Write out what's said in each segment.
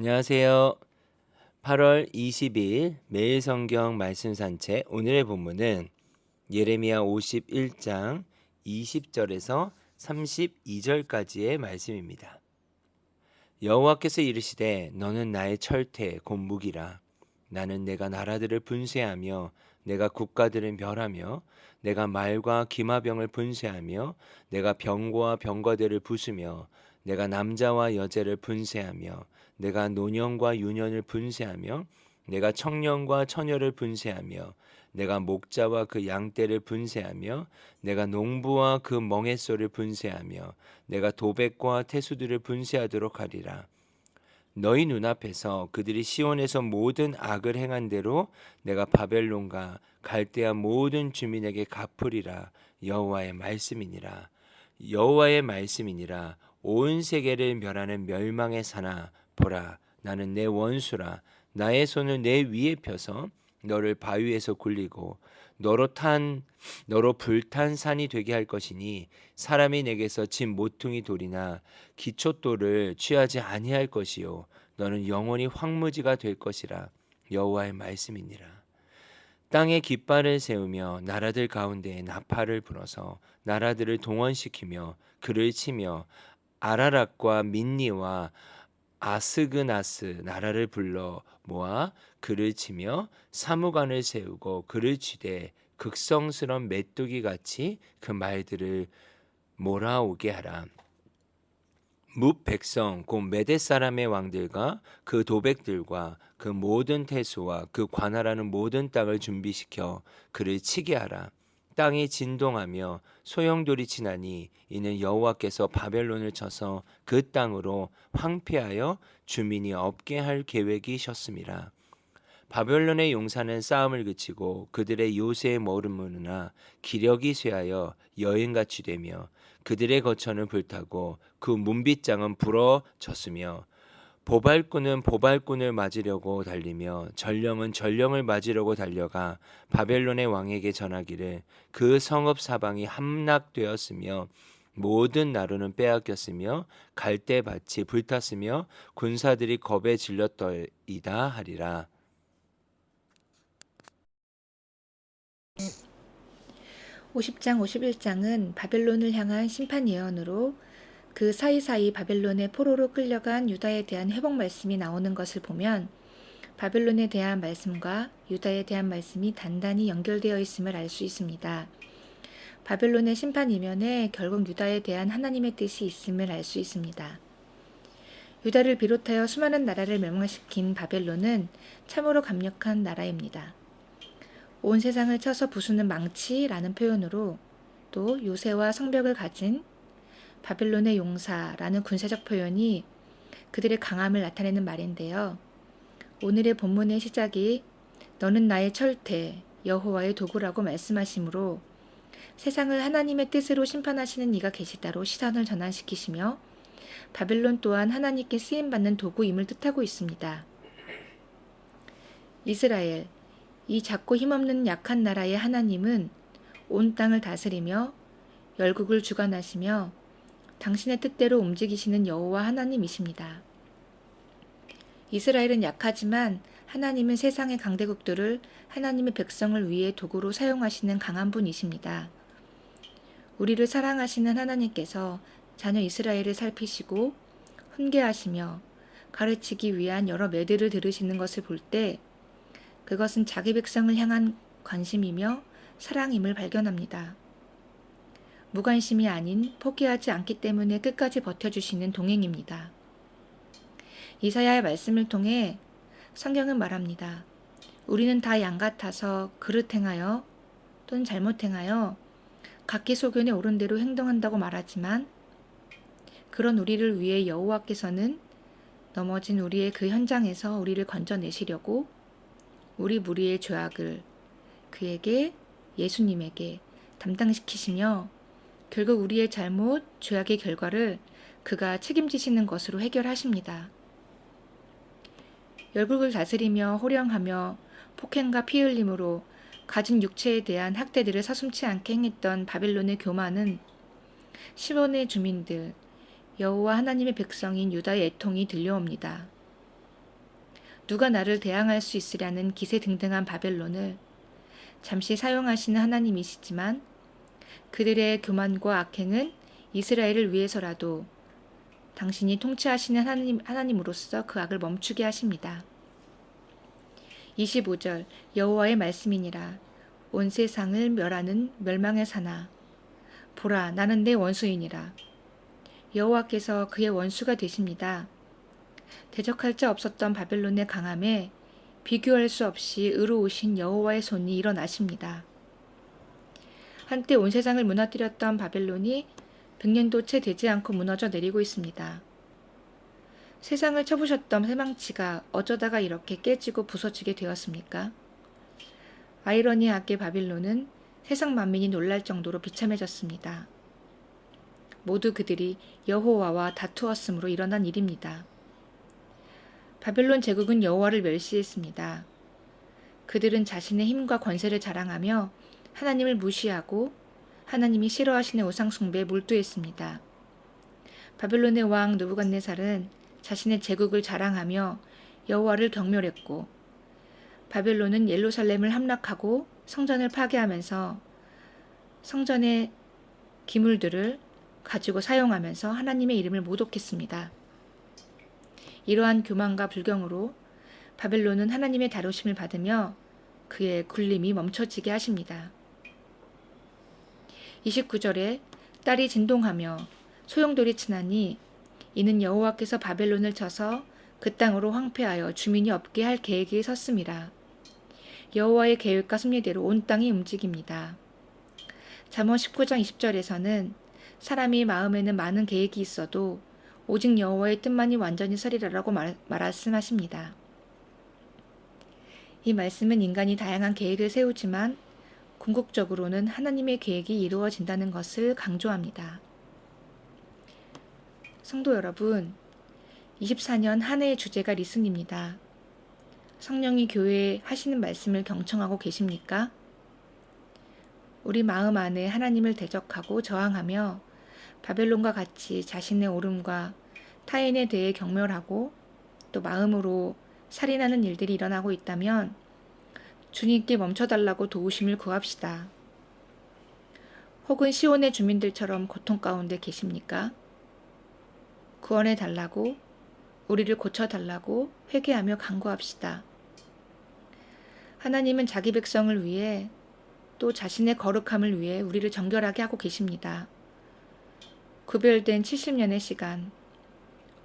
안녕하세요. 8월 20일 매일 성경 말씀 산책 오늘의 본문은 예레미야 51장 20절에서 32절까지의 말씀입니다. 여호와께서 이르시되 너는 나의 철퇴 곧 무기라 나는 내가 나라들을 분쇄하며 내가 국가들을 멸하며 내가 말과 기마병을 분쇄하며 내가 병과 병거들을 부수며 내가 남자와 여자를 분쇄하며 내가 노년과 유년을 분쇄하며 내가 청년과 처녀를 분쇄하며 내가 목자와 그 양떼를 분쇄하며 내가 농부와 그 멍에소를 분쇄하며 내가 도백과 태수들을 분쇄하도록 하리라. 너희 눈앞에서 그들이 시온에서 모든 악을 행한 대로 내가 바벨론과 갈대아 모든 주민에게 갚으리라 여호와의 말씀이니라 여호와의 말씀이니라 온 세계를 멸하는 멸망의 사나 보라. 나는 내 원수라. 나의 손을 내 위에 펴서 너를 바위에서 굴리고 너로 탄 너로 불탄 산이 되게 할 것이니 사람이 내게서 진 모퉁이 돌이나 기초돌을 취하지 아니할 것이요. 너는 영원히 황무지가 될 것이라. 여호와의 말씀이니라. 땅에 깃발을 세우며 나라들 가운데 나팔을 불어서 나라들을 동원시키며 그를 치며 아라락과 민니와 아스그나스 나라를 불러 모아 그를 치며 사무관을 세우고 그를 치되 극성스런 메뚜기 같이 그 말들을 몰아오게 하라. 뭇 백성 곧 메대 사람의 왕들과 그 도백들과 그 모든 태수와 그 관할하는 모든 땅을 준비시켜 그를 치게 하라. 땅이 진동하며 소용돌이 치나니 이는 여호와께서 바벨론을 쳐서 그 땅으로 황폐하여 주민이 없게 할 계획이셨습니다. 바벨론의 용사는 싸움을 그치고 그들의 요새에 머무르나 기력이 쇠하여 여인같이 되며 그들의 거처는 불타고 그 문빗장은 부러졌으며 보발꾼은 보발꾼을 맞으려고 달리며 전령은 전령을 맞으려고 달려가 바벨론의 왕에게 전하기를 그 성읍 사방이 함락되었으며 모든 나루는 빼앗겼으며 갈대밭이 불탔으며 군사들이 겁에 질렸더이다 하리라. (50장) (51장은) 바벨론을 향한 심판 예언으로 그 사이사이 바벨론의 포로로 끌려간 유다에 대한 회복 말씀이 나오는 것을 보면 바벨론에 대한 말씀과 유다에 대한 말씀이 단단히 연결되어 있음을 알 수 있습니다. 바벨론의 심판 이면에 결국 유다에 대한 하나님의 뜻이 있음을 알 수 있습니다. 유다를 비롯하여 수많은 나라를 멸망시킨 바벨론은 참으로 강력한 나라입니다. 온 세상을 쳐서 부수는 망치라는 표현으로 또 요새와 성벽을 가진 바벨론의 용사라는 군사적 표현이 그들의 강함을 나타내는 말인데요. 오늘의 본문의 시작이 너는 나의 철퇴, 여호와의 도구라고 말씀하시므로 세상을 하나님의 뜻으로 심판하시는 이가 계시다로 시선을 전환시키시며 바벨론 또한 하나님께 쓰임받는 도구임을 뜻하고 있습니다. 이스라엘, 이 작고 힘없는 약한 나라의 하나님은 온 땅을 다스리며 열국을 주관하시며 당신의 뜻대로 움직이시는 여호와 하나님이십니다. 이스라엘은 약하지만 하나님은 세상의 강대국들을 하나님의 백성을 위해 도구로 사용하시는 강한 분이십니다. 우리를 사랑하시는 하나님께서 자녀 이스라엘을 살피시고 훈계하시며 가르치기 위한 여러 매들을 들으시는 것을 볼 때 그것은 자기 백성을 향한 관심이며 사랑임을 발견합니다. 무관심이 아닌 포기하지 않기 때문에 끝까지 버텨주시는 동행입니다. 이사야의 말씀을 통해 성경은 말합니다. 우리는 다 양 같아서 그릇 행하여 또는 잘못 행하여 각기 소견에 오른 대로 행동한다고 말하지만 그런 우리를 위해 여호와께서는 넘어진 우리의 그 현장에서 우리를 건져내시려고 우리 무리의 죄악을 그에게 예수님에게 담당시키시며 결국 우리의 잘못, 죄악의 결과를 그가 책임지시는 것으로 해결하십니다. 열국을 다스리며 호령하며 폭행과 피 흘림으로 가진 육체에 대한 학대들을 서슴치 않게 행했던 바벨론의 교만은 시몬의 주민들, 여호와 하나님의 백성인 유다의 애통이 들려옵니다. 누가 나를 대항할 수 있으려는 기세등등한 바벨론을 잠시 사용하시는 하나님이시지만 그들의 교만과 악행은 이스라엘을 위해서라도 당신이 통치하시는 하나님, 하나님으로서 그 악을 멈추게 하십니다. 25절 여호와의 말씀이니라 온 세상을 멸하는 멸망의 사나 보라 나는 내 원수이니라 여호와께서 그의 원수가 되십니다. 대적할 자 없었던 바벨론의 강함에 비교할 수 없이 의로우신 여호와의 손이 일어나십니다. 한때 온 세상을 무너뜨렸던 바벨론이 100년도 채 되지 않고 무너져 내리고 있습니다. 세상을 쳐부셨던 세망치가 어쩌다가 이렇게 깨지고 부서지게 되었습니까? 아이러니하게 바빌론은 세상 만민이 놀랄 정도로 비참해졌습니다. 모두 그들이 여호와와 다투었으므로 일어난 일입니다. 바벨론 제국은 여호와를 멸시했습니다. 그들은 자신의 힘과 권세를 자랑하며 하나님을 무시하고 하나님이 싫어하시는 우상 숭배에 몰두했습니다. 바벨론의 왕 느부갓네살은 자신의 제국을 자랑하며 여호와를 경멸했고 바벨론은 예루살렘을 함락하고 성전을 파괴하면서 성전의 기물들을 가지고 사용하면서 하나님의 이름을 모독했습니다. 이러한 교만과 불경으로 바벨론은 하나님의 다루심을 받으며 그의 굴림이 멈춰지게 하십니다. 29절에 딸이 진동하며 소용돌이 치나니 이는 여호와께서 바벨론을 쳐서 그 땅으로 황폐하여 주민이 없게 할 계획이 섰습니다. 여호와의 계획과 섭리대로 온 땅이 움직입니다. 잠언 19장 20절에서는 사람이 마음에는 많은 계획이 있어도 오직 여호와의 뜻만이 완전히 서리라라고 말, 말씀하십니다. 이 말씀은 인간이 다양한 계획을 세우지만 궁극적으로는 하나님의 계획이 이루어진다는 것을 강조합니다. 성도 여러분, 24년 한 해의 주제가 리승입니다. 성령이 교회에 하시는 말씀을 경청하고 계십니까? 우리 마음 안에 하나님을 대적하고 저항하며 바벨론과 같이 자신의 옳음과 타인에 대해 경멸하고 또 마음으로 살인하는 일들이 일어나고 있다면 주님께 멈춰달라고 도우심을 구합시다. 혹은 시온의 주민들처럼 고통 가운데 계십니까? 구원해 달라고 우리를 고쳐 달라고 회개하며 간구합시다. 하나님은 자기 백성을 위해 또 자신의 거룩함을 위해 우리를 정결하게 하고 계십니다. 구별된 70년의 시간,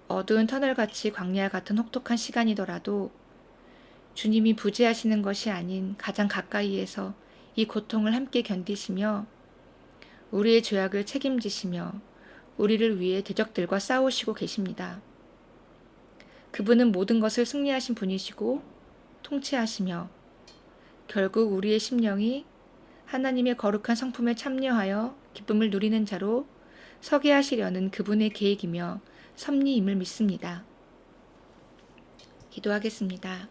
어두운 터널같이 광야 같은 혹독한 시간이더라도 주님이 부재하시는 것이 아닌 가장 가까이에서 이 고통을 함께 견디시며 우리의 죄악을 책임지시며 우리를 위해 대적들과 싸우시고 계십니다. 그분은 모든 것을 승리하신 분이시고 통치하시며 결국 우리의 심령이 하나님의 거룩한 성품에 참여하여 기쁨을 누리는 자로 서게 하시려는 그분의 계획이며 섭리임을 믿습니다. 기도하겠습니다.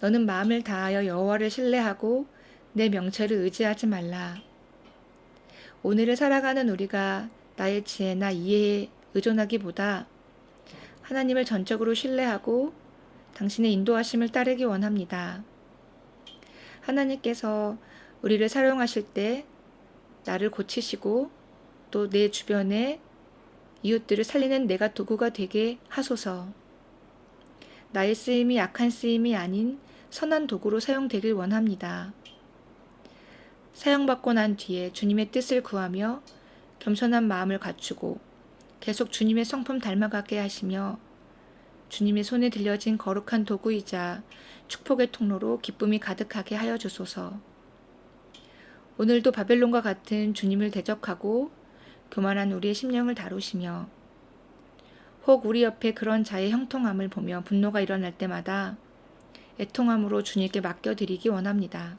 너는 마음을 다하여 여호와를 신뢰하고 내 명철을 의지하지 말라. 오늘을 살아가는 우리가 나의 지혜나 이해에 의존하기보다 하나님을 전적으로 신뢰하고 당신의 인도하심을 따르기 원합니다. 하나님께서 우리를 사용하실 때 나를 고치시고 또 내 주변에 이웃들을 살리는 내가 도구가 되게 하소서. 나의 쓰임이 약한 쓰임이 아닌 선한 도구로 사용되길 원합니다. 사용받고 난 뒤에 주님의 뜻을 구하며 겸손한 마음을 갖추고 계속 주님의 성품 닮아가게 하시며 주님의 손에 들려진 거룩한 도구이자 축복의 통로로 기쁨이 가득하게 하여 주소서. 오늘도 바벨론과 같은 주님을 대적하고 교만한 우리의 심령을 다루시며 혹 우리 옆에 그런 자의 형통함을 보며 분노가 일어날 때마다 애통함으로 주님께 맡겨드리기 원합니다.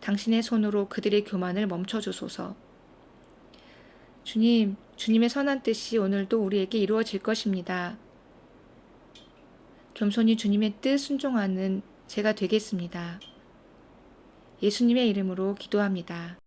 당신의 손으로 그들의 교만을 멈춰주소서. 주님, 주님의 선한 뜻이 오늘도 우리에게 이루어질 것입니다. 겸손히 주님의 뜻 순종하는 제가 되겠습니다. 예수님의 이름으로 기도합니다.